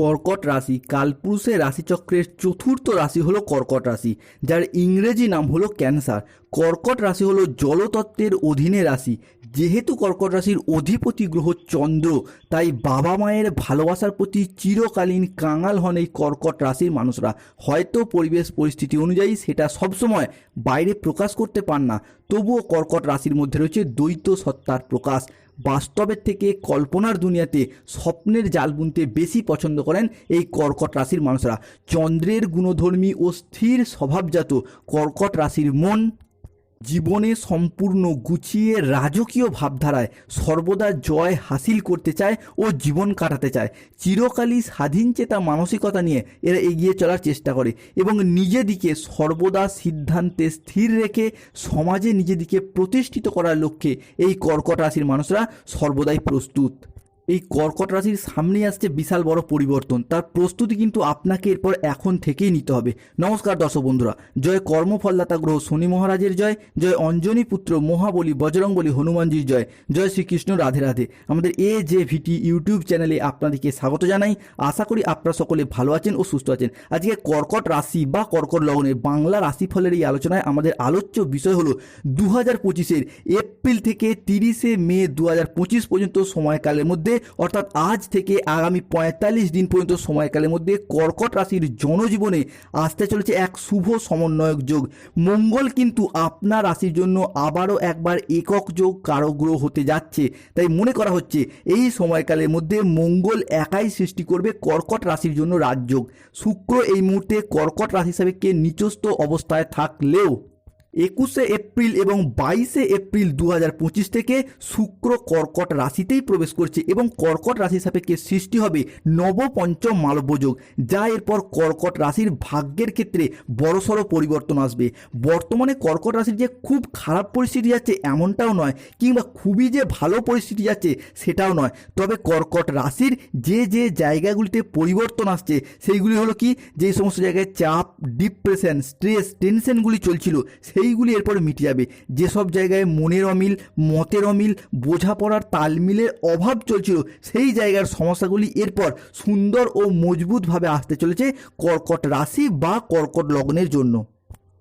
কর্কট রাশি। কালপুরুষের রাশিচক্রের চতুর্থ রাশি হলো কর্কট রাশি, যার ইংরেজি নাম হলো ক্যান্সার। কর্কট রাশি হলো জলতত্ত্বের অধীনে রাশি যেহেতু কর্কট রাশির অধিপতি গ্রহ চন্দ্র, তাই বাবা মায়ের ভালোবাসার প্রতি চিরকালীন কাঙাল হন এই কর্কট রাশির মানুষরা। হয়তো পরিবেশ পরিস্থিতি অনুযায়ী সেটা সবসময় বাইরে প্রকাশ করতে পান না, তবুও কর্কট রাশির মধ্যে রয়েছে দ্বৈত সত্তার প্রকাশ। বাস্তবের থেকে কল্পনার দুনিয়াতে স্বপ্নের জাল বুনতে বেশি পছন্দ করেন এই কর্কট রাশির মানুষরা। চন্দ্রের গুণধর্মী ও স্থির স্বভাবজাত কর্কট রাশির মন জীবনে সম্পূর্ণ গুছিয়ে রাজকীয় ভাবধারায় সর্বদা জয় হাসিল করতে চায় ও জীবন কাটাতে চায়। চিরকালই স্বাধীনচেতা মানসিকতা নিয়ে এরা এগিয়ে চলার চেষ্টা করে এবং নিজেদিকে সর্বদা সিদ্ধান্তে স্থির রেখে সমাজে নিজেদিকে প্রতিষ্ঠিত করার লক্ষ্যে এই কর্কট রাশির মানুষরা সর্বদাই প্রস্তুত। এই কর্কট রাশির সামনেই আসছে বিশাল বড় পরিবর্তন। তার প্রস্তুতি কিন্তু আপনাকে এরপর এখন থেকেই নিতে হবে। নমস্কার দর্শক বন্ধুরা, জয় কর্মফলদাতা গ্রহ শনি মহারাজের জয় জয় অঞ্জনী পুত্র মহাবলী বজরংবলী হনুমানজির জয় জয় শ্রীকৃষ্ণ রাধে রাধে। আমাদের এ যে ভিটি ইউটিউব চ্যানেলে আপনাদেরকে স্বাগত জানাই। আশা করি আপনারা সকলে ভালো আছেন ও সুস্থ আছেন। আজকে কর্কট রাশি বা কর্কট লগ্নের বাংলা রাশিফলের এই আলোচনায় আমাদের আলোচ্য বিষয় হলো দু হাজার পঁচিশের এপ্রিল থেকে তিরিশে মে দু হাজার পঁচিশ পর্যন্ত সময়কালের মধ্যে অর্থাৎ আজ থেকে আগামী পঁয়তাল্লিশ দিন পর্যন্ত সময়কালের মধ্যে কর্কট রাশির জনজীবনে আসতে চলেছে এক শুভ সমন্বয়ক যোগ। মঙ্গল কিন্তু আপনার রাশির জন্য আবারও একবার একক যোগ কারগ্রহ হতে যাচ্ছে। তাই মনে করা হচ্ছে এই সময়কালের মধ্যে মঙ্গল একাই সৃষ্টি করবে কর্কট রাশির জন্য রাজযোগ। শুক্র এই মুহূর্তে কর্কট রাশি হিসাবে কে নিচস্থ অবস্থায় থাকলেও একুশে এপ্রিল এবং বাইশে এপ্রিল দু হাজার পঁচিশ থেকে শুক্র কর্কট রাশিতেই প্রবেশ করছে এবং কর্কট রাশি সাপেক্ষে সৃষ্টি হবে নবপঞ্চম মালব্যযোগ, যা এরপর কর্কট রাশির ভাগ্যের ক্ষেত্রে বড়সড় পরিবর্তন আসবে। বর্তমানে কর্কট রাশির যে খুব খারাপ পরিস্থিতি যাচ্ছে এমনটাও নয়, কিংবা খুবই যে ভালো পরিস্থিতি যাচ্ছে সেটাও নয়। তবে কর্কট রাশির যে যে জায়গাগুলিতে পরিবর্তন আসছে, সেইগুলি হলো কি? যে সমস্ত জায়গায় চাপ, ডিপ্রেশন, স্ট্রেস, টেনশনগুলি চলছিল সেইগুলি এরপর মিটে যাবে। যেসব জায়গায় মনের অমিল, মতের অমিল, বোঝাপড়ার তালমিলের অভাব চলছিল, সেই জায়গার সমস্যাগুলি এরপর সুন্দর ও মজবুতভাবে আসতে চলেছে কর্কট রাশি বা কর্কট লগ্নের জন্য।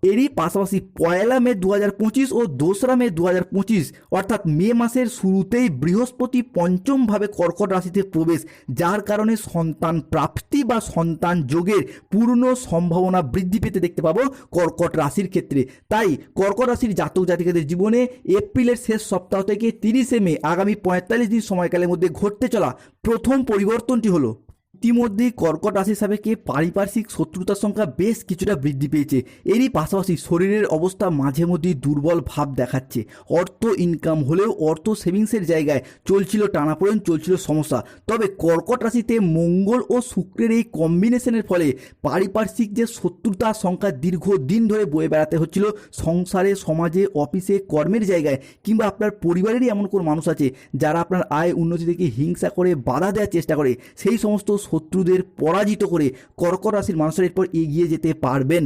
এরই পাশাপাশি পয়লা মে দু হাজার পঁচিশ ও দোসরা মে দু হাজার পঁচিশ, অর্থাৎ মে মাসের শুরুতেই বৃহস্পতি পঞ্চমভাবে কর্কট রাশিতে প্রবেশ, যার কারণে সন্তান প্রাপ্তি বা সন্তান যোগের পূর্ণ সম্ভাবনা বৃদ্ধি পেতে দেখতে পাবো কর্কট রাশির ক্ষেত্রে। তাই কর্কট রাশির জাতক জাতিকাদের জীবনে এপ্রিলের শেষ সপ্তাহ থেকে তিরিশে মে আগামী পঁয়তাল্লিশ দিন সময়কালের মধ্যে ঘটতে চলা প্রথম পরিবর্তনটি হলো ইতিমধ্যেই কর্কট রাশি সাপেক্ষে পারিপার্শ্বিক শত্রুতার সংখ্যা বেশ কিছুটা বৃদ্ধি পেয়েছে? এরই পাশাপাশি শরীরের অবস্থা মাঝে মধ্যেই দুর্বল ভাব দেখাচ্ছে। অর্থ ইনকাম হলেও অর্থ সেভিংসের জায়গায় চলছিল টানাপোড়েন, চলছিল সমস্যা। তবে কর্কট রাশিতে মঙ্গল ও শুক্রের এই কম্বিনেশনের ফলে পারিপার্শ্বিক যে শত্রুতার সংখ্যা দীর্ঘদিন ধরে বয়ে বেড়াতে হচ্ছিল, সংসারে, সমাজে অফিসে কর্মের জায়গায় কিংবা আপনার পরিবারেরই এমন কোনো মানুষ আছে যারা আপনার আয় উন্নতি থেকে হিংসা করে বাধা দেওয়ার চেষ্টা করে? সেই সমস্ত শত্রুদের পরাজিত করে কর্কট রাশির মানুষের এরপর এগিয়ে যেতে পারবেন।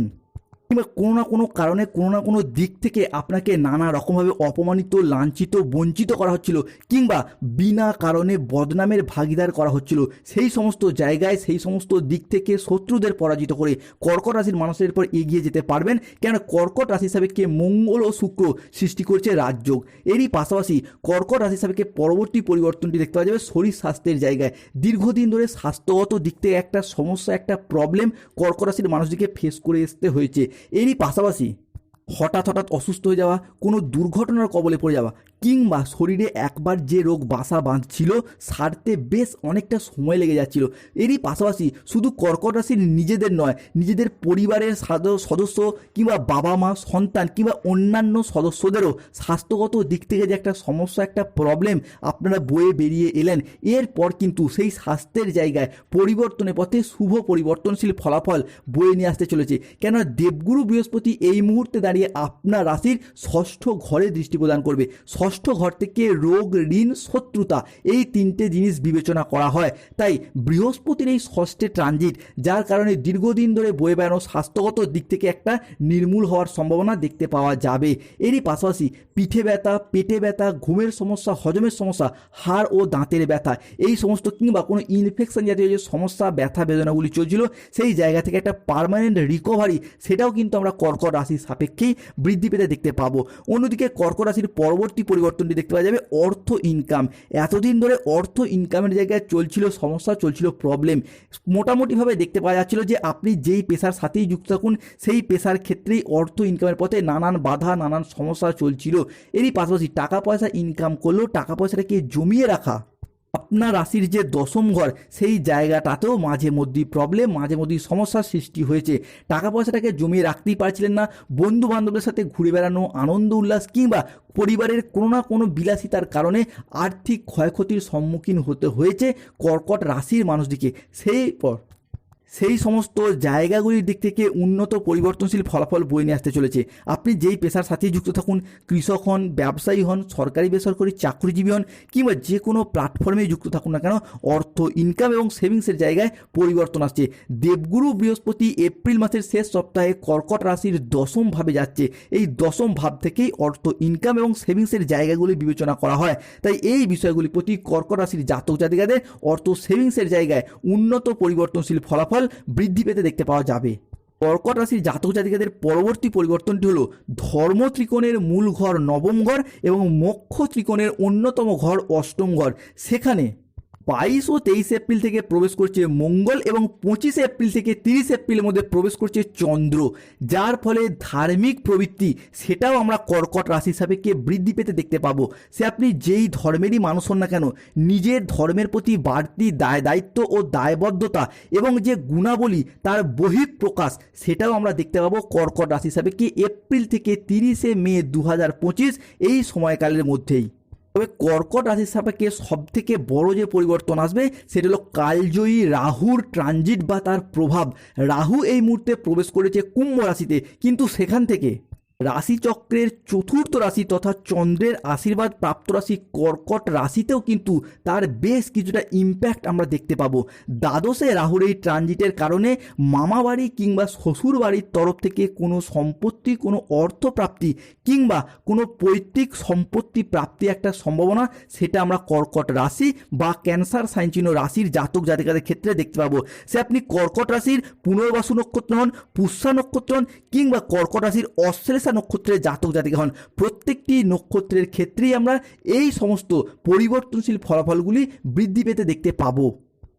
কিংবা কোনো না কোনো কারণে, কোনো না কোনো দিক থেকে আপনাকে নানা রকমভাবে অপমানিত, লাঞ্ছিত, বঞ্চিত করা হচ্ছিল কিংবা বিনা কারণে বদনামের ভাগিদার করা হচ্ছিল। সেই সমস্ত জায়গায়, সেই সমস্ত দিক থেকে শত্রুদের পরাজিত করে কর্কট রাশির মানুষের উপর এগিয়ে যেতে পারবেন। কেন কর্কট রাশি সাপেক্ষে মঙ্গল ও শুক্র সৃষ্টি করছে রাজযোগ। এরই পাশাপাশি কর্কট রাশি সাপেক্ষে পরবর্তী পরিবর্তনটি দেখতে পাওয়া যাবে শরীর স্বাস্থ্যের জায়গায়। দীর্ঘদিন ধরে স্বাস্থ্যগত দিক থেকে একটা সমস্যা, একটা প্রবলেম কর্কট রাশির মানুষদেরকে ফেস করে আসতে হয়েছে। এরই পাশাপাশি হঠাৎ হঠাৎ অসুস্থ হয়ে যাওয়া কোনো দুর্ঘটনার কবলে পড়ে যাওয়া কিংবা শরীরে একবার যে রোগ বাসা বাঁধছিল, সারতে বেশ অনেকটা সময় লেগে যাচ্ছিল। এরই পাশাপাশি শুধু কর্কট রাশির নিজেদের নয়, নিজেদের পরিবারের সাদ- সদস্য কিংবা বাবা মা সন্তান কিংবা অন্যান্য সদস্যদেরও স্বাস্থ্যগত দিক থেকে যে একটা সমস্যা, একটা প্রবলেম আপনারা বয়ে বেরিয়ে এলেন। এরপর কিন্তু সেই স্বাস্থ্যের জায়গায় পরিবর্তনের পথে শুভ পরিবর্তনশীল ফলাফল বয়ে নিয়ে আসতে চলেছে। কেন দেবগুরু বৃহস্পতি এই মুহূর্তে দাঁড়িয়ে আপনার রাশির ষষ্ঠ ঘরে দৃষ্টি প্রদান করবে। ষষ্ঠ ষষ্ঠ ঘর থেকে রোগ, ঋণ, শত্রুতা এই তিনটে জিনিস বিবেচনা করা হয়। তাই বৃহস্পতির এই ষষ্ঠে ট্রানজিট, যার কারণে দীর্ঘদিন ধরে বয়ে বেড়ানো স্বাস্থ্যগত দিক থেকে একটা নির্মূল হওয়ার সম্ভাবনা দেখতে পাওয়া যাবে। এরই পাশাপাশি পিঠে ব্যথা, পেটে ব্যথা, ঘুমের সমস্যা, হজমের সমস্যা, হাড় ও দাঁতের ব্যথা এই সমস্ত কিংবা কোনো ইনফেকশন জাতীয় যে সমস্যা, ব্যথা বেদনাগুলি চলছিল, সেই জায়গা থেকে একটা পার্মানেন্ট রিকভারি সেটাও কিন্তু আমরা কর্কট রাশির সাপেক্ষেই বৃদ্ধি পেতে দেখতে পাবো। অন্যদিকে কর্কট রাশির পরবর্তী পরিবর্তনটি দেখতে পাওয়া যাবে। অর্থ ইনকাম এতদিন ধরে অর্থ ইনকামের জায়গায় চলছিল, সমস্যা, চলছিল প্রবলেম মোটামুটিভাবে দেখতে পাওয়া যাচ্ছিল যে, আপনি যেই পেশার সাথেই যুক্ত থাকুন, সেই পেশার ক্ষেত্রেই অর্থ ইনকামের পথে নানান বাধা, নানান সমস্যা চলছিল। এরই পাশাপাশি টাকা পয়সা ইনকাম করলেও টাকা পয়সাটাকে জমিয়ে রাখা আপনার রাশির যে দশম ঘর, সেই জায়গাটাতেও মাঝে মধ্যেই প্রবলেম মাঝে মধ্যেই সমস্যার সৃষ্টি হয়েছে। টাকা পয়সাটাকে জমিয়ে রাখতেই পারছিলেন না। বন্ধু বান্ধবদের সাথে ঘুরে বেড়ানো, আনন্দ, উল্লাস কিংবা পরিবারের কোনো না কোনো বিলাসিতার কারণে আর্থিক ক্ষয়ক্ষতির সম্মুখীন হতে হয়েছে কর্কট রাশির মানুষদিকে সেই পর সেই সমস্ত জায়গাগুলির দিক থেকে উন্নত পরিবর্তনশীল ফলাফল বয়ে নিয়ে আসতে চলেছে। আপনি যেই পেশার সাথেই যুক্ত থাকুন, কৃষক হন, ব্যবসায়ী হন, সরকারি, বেসরকারি, চাকরিজীবী হন, কিংবা যে কোনো প্ল্যাটফর্মে যুক্ত থাকুন না কেন, অর্থ ইনকাম এবং সেভিংসের জায়গায় পরিবর্তন আসছে। দেবগুরু বৃহস্পতি এপ্রিল মাসের শেষ সপ্তাহে কর্কট রাশির দশম ভাবে যাচ্ছে। এই দশম ভাব থেকেই অর্থ ইনকাম এবং সেভিংসের জায়গাগুলি বিবেচনা করা হয়। তাই এই বিষয়গুলির প্রতি কর্কট রাশির জাতক জাতিকাদের অর্থ সেভিংসের জায়গায় উন্নত পরিবর্তনশীল ফলাফল বৃদ্ধি পেতে দেখতে পাওয়া যাবে। কর্কট রাশির জাতক জাতিকাদের পরবর্তী পরিবর্তনটি হলো ধর্ম ত্রিকোণের মূল ঘর নবম ঘর এবং মক্ষ ত্রিকোণের অন্যতম ঘর অষ্টম ঘর। সেখানে বাইশ ও তেইশ এপ্রিল থেকে প্রবেশ করছে মঙ্গল এবং পঁচিশে এপ্রিল থেকে তিরিশ এপ্রিলের মধ্যে প্রবেশ করছে চন্দ্র, যার ফলে ধার্মিক প্রবৃত্তি, সেটাও আমরা কর্কট রাশি সাপেক্ষে বৃদ্ধি পেতে দেখতে পাবো। সে আপনি যেই ধর্মেরই মানুষ হন না কেন, নিজের ধর্মের প্রতি বাড়তি দায়, দায়িত্ব ও দায়বদ্ধতা এবং যে গুণাবলী, তার বহিঃপ্রকাশ, সেটাও আমরা দেখতে পাবো কর্কট রাশি হিসাবে সাপেক্ষে এপ্রিল থেকে তিরিশে মে দু হাজার পঁচিশ এই সময়কালের মধ্যেই। তবে কর্কট রাশির সাপেক্ষে সব থেকে বড় যে পরিবর্তন আসবে, সেটা হলো কালজয়ী রাহুর ট্রানজিট বা তার প্রভাব। রাহু এই মুহূর্তে প্রবেশ করেছে কুম্ভ রাশিতে, কিন্তু সেখান থেকে রাশিচক্রের চতুর্থ রাশি তথা চন্দ্রের আশীর্বাদ প্রাপ্ত রাশি কর্কট রাশিতেও কিন্তু তার বেশ কিছুটা ইম্প্যাক্ট আমরা দেখতে পাবো। দ্বাদশে রাহুর এই ট্রানজিটের কারণে মামাবাড়ি কিংবা শ্বশুর বাড়ির তরফ থেকে কোনো সম্পত্তি, কোনো অর্থপ্রাপ্তি কিংবা কোনো পৈতৃক সম্পত্তি প্রাপ্তি একটা সম্ভাবনা সেটা আমরা কর্কট রাশি বা ক্যান্সার সাইনচিহ্ন রাশির জাতক জাতিকাদের ক্ষেত্রে দেখতে পাবো। সে আপনি কর্কট রাশির পুনর্বাসু নক্ষত্র হন, পুষ্যা নক্ষত্র হন কিংবা কর্কট রাশির অশ্লেষা নক্ষত্রের জাতক জাতিকা হন। প্রত্যেকটি নক্ষত্রের ক্ষেত্রেই আমরা এই সমস্ত পরিবর্তনশীল ফলাফলগুলি বৃদ্ধি পেতে দেখতে পাবো।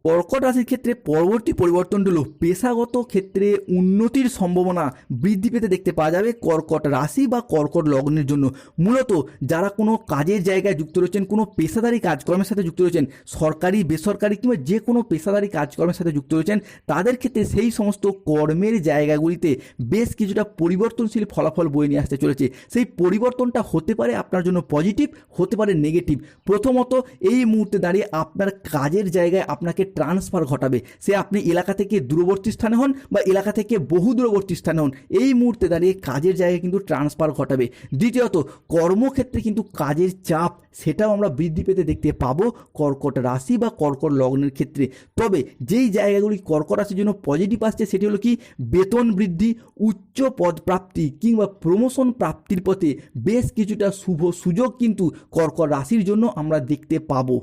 কর্কট রাশির ক্ষেত্রে পরবর্তী পরিবর্তনটি হলো পেশাগত ক্ষেত্রে উন্নতির সম্ভাবনা বৃদ্ধি পেতে দেখতে পাওয়া যাবে কর্কট রাশি বা কর্কট লগ্নের জন্য। মূলত যারা কোনো কাজের জায়গায় যুক্ত রয়েছেন, কোনো পেশাদারি কাজকর্মের সাথে যুক্ত রয়েছেন, সরকারি, বেসরকারি কিংবা যে কোনো পেশাদারি কাজকর্মের সাথে যুক্ত রয়েছেন, তাদের ক্ষেত্রে সেই সমস্ত কর্মের জায়গাগুলিতে বেশ কিছুটা পরিবর্তনশীল ফলাফল বয়ে নিয়ে আসতে চলেছে। সেই পরিবর্তনটা হতে পারে আপনার জন্য পজিটিভ, হতে পারে নেগেটিভ। প্রথমত এই মুহূর্তে দাঁড়িয়ে আপনার কাজের জায়গায় আপনাকে ট্রান্সফার ঘটাবে। সে আপনি এলাকা থেকে দূরবর্তী স্থানে হন বা এলাকা থেকে বহু দূরবর্তী স্থানে হন, এই মুহূর্তে দাঁড়িয়ে কাজের জায়গায় কিন্তু ট্রান্সফার ঘটাবে। দ্বিতীয়ত, কর্মক্ষেত্রে কিন্তু কাজের চাপ, সেটাও আমরা বৃদ্ধি পেতে দেখতে পাবো কর্কট রাশি বা কর্কট লগ্নের ক্ষেত্রে। তবে যেই জায়গাগুলি কর্কট রাশির জন্য পজিটিভ আসছে, সেটি হলো কি? বেতন বৃদ্ধি, উচ্চ পদ প্রাপ্তি কিংবা প্রমোশন প্রাপ্তির পথে বেশ কিছুটা শুভ সুযোগ কিন্তু কর্কট রাশির জন্য আমরা দেখতে পাবো।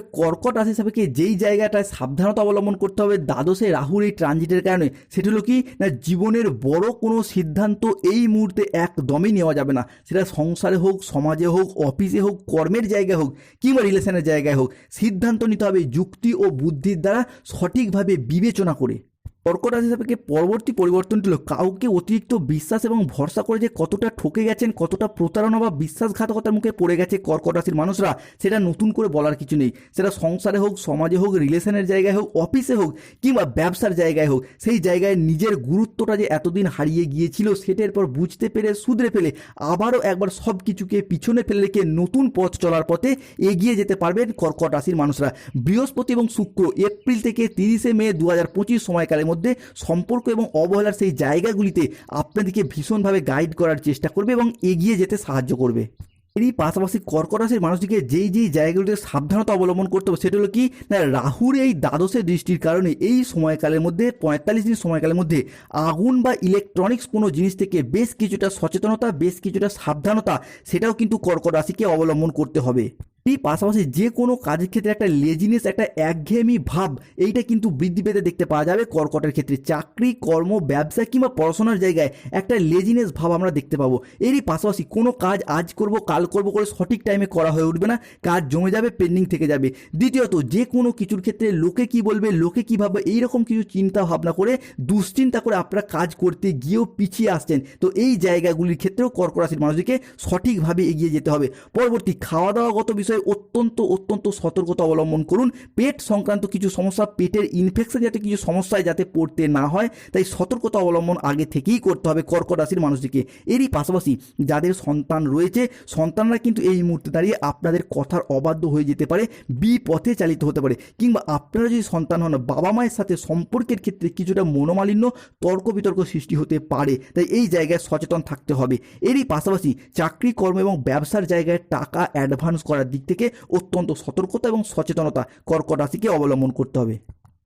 কর্কট রাশি সাপেক্ষে যেই জায়গাটায় সাবধানতা অবলম্বন করতে হবে, দ্বাদশে রাহুর এই ট্রানজিটের কারণে, সেটি হলো কি, না জীবনের বড় কোনো সিদ্ধান্ত এই মুহূর্তে একদমই নেওয়া যাবে না। সেটা সংসারে হোক, সমাজে হোক অফিসে হোক, কর্মের জায়গায় হোক, কিংবা রিলেশনের জায়গায় হোক, সিদ্ধান্ত নিতে হবে যুক্তি ও বুদ্ধির দ্বারা সঠিকভাবে বিবেচনা করে। কর্কট রাশি সাপেক্ষে পরবর্তী পরিবর্তনটি হলো কাউকে অতিরিক্ত বিশ্বাস এবং ভরসা করে যে কতটা ঠকে গেছেন, কতটা প্রতারণা বা বিশ্বাসঘাতকতার মুখে পড়ে গেছে কর্কট রাশির মানুষরা, সেটা নতুন করে বলার কিছু নেই। সেটা সংসারে হোক, সমাজে হোক রিলেশনের জায়গায় হোক অফিসে হোক, কিংবা ব্যবসার জায়গায় হোক, সেই জায়গায় নিজের গুরুত্বটা যে এতদিন হারিয়ে গিয়েছিল, সেটার পর বুঝতে পেরে, শুধরে ফেলে, আবারও একবার সব কিছুকে পিছনে ফেলে রেখে নতুন পথ চলার পথে এগিয়ে যেতে পারবেন কর্কট রাশির মানুষরা। বৃহস্পতি এবং শুক্র, এপ্রিল থেকে তিরিশে মে দু হাজার পঁচিশ সময়কালের মধ্যে সম্পর্ক এবং অবহেলার সেই জায়গাগুলিতে আপনাদেরকে ভীষণভাবে গাইড করার চেষ্টা করবে এবং এগিয়ে যেতে সাহায্য করবে। এরই পাশাপাশি কর্কট রাশির মানুষটিকে যেই যেই জায়গাগুলিতে সাবধানতা অবলম্বন করতে হবে, সেটা হলো কি? না, রাহুর এই দ্বাদশের দৃষ্টির কারণে এই সময়কালের মধ্যে, পঁয়তাল্লিশ দিন সময়কালের মধ্যে আগুন বা ইলেকট্রনিক্স কোনো জিনিস থেকে বেশ কিছুটা সচেতনতা, বেশ কিছুটা সাবধানতা, সেটাও কিন্তু কর্কট রাশিকে অবলম্বন করতে হবে। এই পাশাপাশি যে কোনো কাজের ক্ষেত্রে একটা লেজিনেস একটা একঘেয়েমি ভাব, এইটা কিন্তু বৃদ্ধি পেতে দেখতে পাওয়া যাবে কর্কটের ক্ষেত্রে। চাকরি, কর্ম, ব্যবসা কিংবা পড়াশোনার জায়গায় একটা লেজিনেস ভাব আমরা দেখতে পাবো। এরই পাশাপাশি কোনো কাজ আজ করব, কাল করব করে সঠিক টাইমে করা হয়ে উঠবে না, কাজ জমে যাবে পেন্ডিং থেকে যাবে। দ্বিতীয়ত, যে কোনো কিছুর ক্ষেত্রে লোকে কি বলবে, লোকে কি ভাববে, এইরকম কিছু চিন্তা ভাবনা করে, দুশ্চিন্তা করে আপনারা কাজ করতে গিয়েও পিছিয়ে আসছেন। তো এই জায়গাগুলির ক্ষেত্রেও কর্কট রাশির মানুষদেরকে সঠিকভাবে এগিয়ে যেতে হবে। পরবর্তী খাওয়া দাওয়াগত বিষয়ে অত্যন্ত অত্যন্ত সতর্কতা অবলম্বন করুন। পেট সংক্রান্ত কিছু সমস্যা, পেটের ইনফেকশন যাতে কিছু সমস্যায় যাতে পড়তে না হয়, তাই সতর্কতা অবলম্বন আগে থেকেই করতে হবে কর্কট রাশির মানুষটিকে। এরই পাশাপাশি যাদের সন্তান রয়েছে, সন্তানরা কিন্তু এই মুহূর্তে দাঁড়িয়ে আপনাদের কথার অবাধ্য হয়ে যেতে পারে, বিপথে চালিত হতে পারে। কিংবা আপনারা যদি সন্তান হন, বাবা মায়ের সাথে সম্পর্কের ক্ষেত্রে কিছুটা মনোমালিন্য তর্ক বিতর্ক সৃষ্টি হতে পারে, তাই এই জায়গায় সচেতন থাকতে হবে। এরই পাশাপাশি চাকরি, কর্ম এবং ব্যবসার জায়গায় টাকা অ্যাডভান্স করার দিক থেকে অত্যন্ত সতর্কতা এবং সচেতনতা কর্কট রাশিকে অবলম্বন করতে হবে।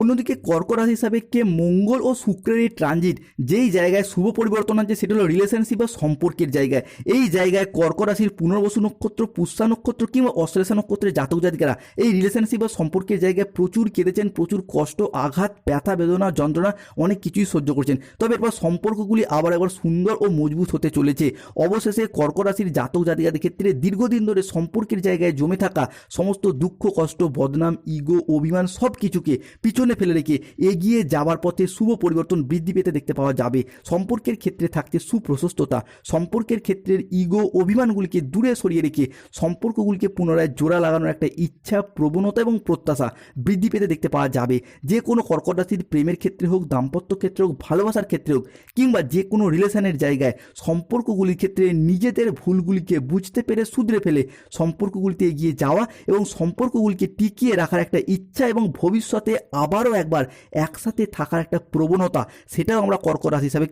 অন্যদিকে কর্কট রাশি হিসাবে কে মঙ্গল ও শুক্রের এই ট্রানজিট যেই জায়গায় শুভ পরিবর্তন আছে সেটা হলো রিলেশনশিপ বা সম্পর্কের জায়গায়। এই জায়গায় কর্কট রাশির পুনর্বসু নক্ষত্র, পুষ্যা নক্ষত্র কিংবা অশ্লেষা নক্ষত্রের জাতক জাতিকারা, এই রিলেশনশিপ বা সম্পর্কের জায়গায় প্রচুর কেঁদেছেন, প্রচুর কষ্ট, আঘাত, ব্যথা, বেদনা, যন্ত্রণা, অনেক কিছুই সহ্য করছেন। তবে এরপর সম্পর্কগুলি আবার একবার সুন্দর ও মজবুত হতে চলেছে। অবশেষে কর্কট রাশির জাতক জাতিকাদের ক্ষেত্রে দীর্ঘদিন ধরে সম্পর্কের জায়গায় জমে থাকা সমস্ত দুঃখ, কষ্ট, বদনাম ইগো অভিমান সব কিছুকে পিছনে ফেলে রেখে এগিয়ে যাওয়ার পথে শুভ পরিবর্তন বৃদ্ধি পেতে দেখতে পাওয়া যাবে। সম্পর্কের ক্ষেত্রে থাকছে সুপ্রশস্ততা, সম্পর্কের ক্ষেত্রের ইগো অভিমানগুলিকে দূরে সরিয়ে রেখে সম্পর্কগুলিকে পুনরায় জোড়া লাগানোর একটা ইচ্ছা, প্রবণতা এবং প্রত্যাশা বৃদ্ধি পেতে দেখতে পাওয়া যাবে। যে কোনো কর্কট রাশির প্রেমের ক্ষেত্রে হোক, দাম্পত্য ক্ষেত্রে হোক, ভালোবাসার ক্ষেত্রে হোক, কিংবা যে কোনো রিলেশনের জায়গায় সম্পর্কগুলির ক্ষেত্রে নিজেদের ভুলগুলিকে বুঝতে পেরে শুধরে ফেলে সম্পর্কগুলিতে এগিয়ে যাওয়া এবং সম্পর্কগুলিকে টিকিয়ে রাখার একটা ইচ্ছা এবং ভবিষ্যতে আবারও একবার একসাথে থাকার একটা প্রবণতা, সেটাও আমরা কর্কট রাশি হিসাবে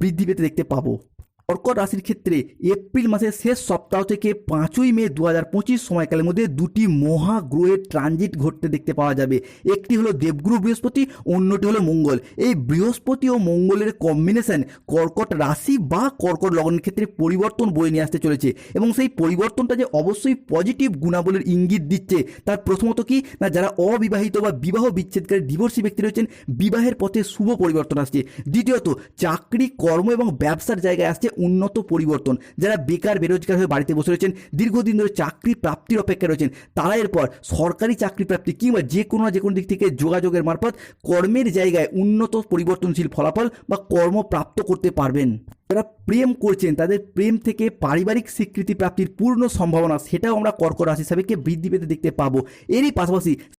বৃদ্ধি পেতে দেখতে পাবো। কর্কট রাশির ক্ষেত্রে এপ্রিল মাসের শেষ সপ্তাহ থেকে পাঁচই মে দু হাজার পঁচিশ সময়কালের মধ্যে দুটি মহাগ্রহের ট্রানজিট ঘটতে দেখতে পাওয়া যাবে। একটি হলো দেবগুরু বৃহস্পতি, অন্যটি হলো মঙ্গল। এই বৃহস্পতি ও মঙ্গলের কম্বিনেশন কর্কট রাশি বা কর্কট লগ্নের ক্ষেত্রে পরিবর্তন বয়ে নিয়ে আসতে চলেছে এবং সেই পরিবর্তনটা যে অবশ্যই পজিটিভ গুণাবলীর ইঙ্গিত দিচ্ছে, তার প্রথমত কি? না, যারা অবিবাহিত বা বিবাহ বিচ্ছেদকারী ডিভোর্সি ব্যক্তি রয়েছেন, বিবাহের পথে শুভ পরিবর্তন আসছে। দ্বিতীয়ত, চাকরি, কর্ম এবং ব্যবসার জায়গায় আসছে উন্নত পরিবর্তন। যারা বেকার, বেরোজগার হয়ে বাড়িতে বসে রয়েছেন, দীর্ঘদিন ধরে চাকরি প্রাপ্তির অপেক্ষায় রয়েছেন, তারা এরপর সরকারি চাকরি প্রাপ্তি কিংবা যে কোনো না যে কোনো দিক থেকে যোগাযোগের মারফত কর্মের জায়গায় উন্নত পরিবর্তনশীল ফলাফল বা কর্ম প্রাপ্ত করতে পারবেন। যারা প্রেম করছেন, তাদের প্রেম থেকে পারিবারিক স্বীকৃতি প্রাপ্তির পূর্ণ সম্ভাবনা, সেটাও আমরা কর্কট রাশি হিসাবে বৃদ্ধি পেতে দেখতে পাবো। এরই পাশাপাশি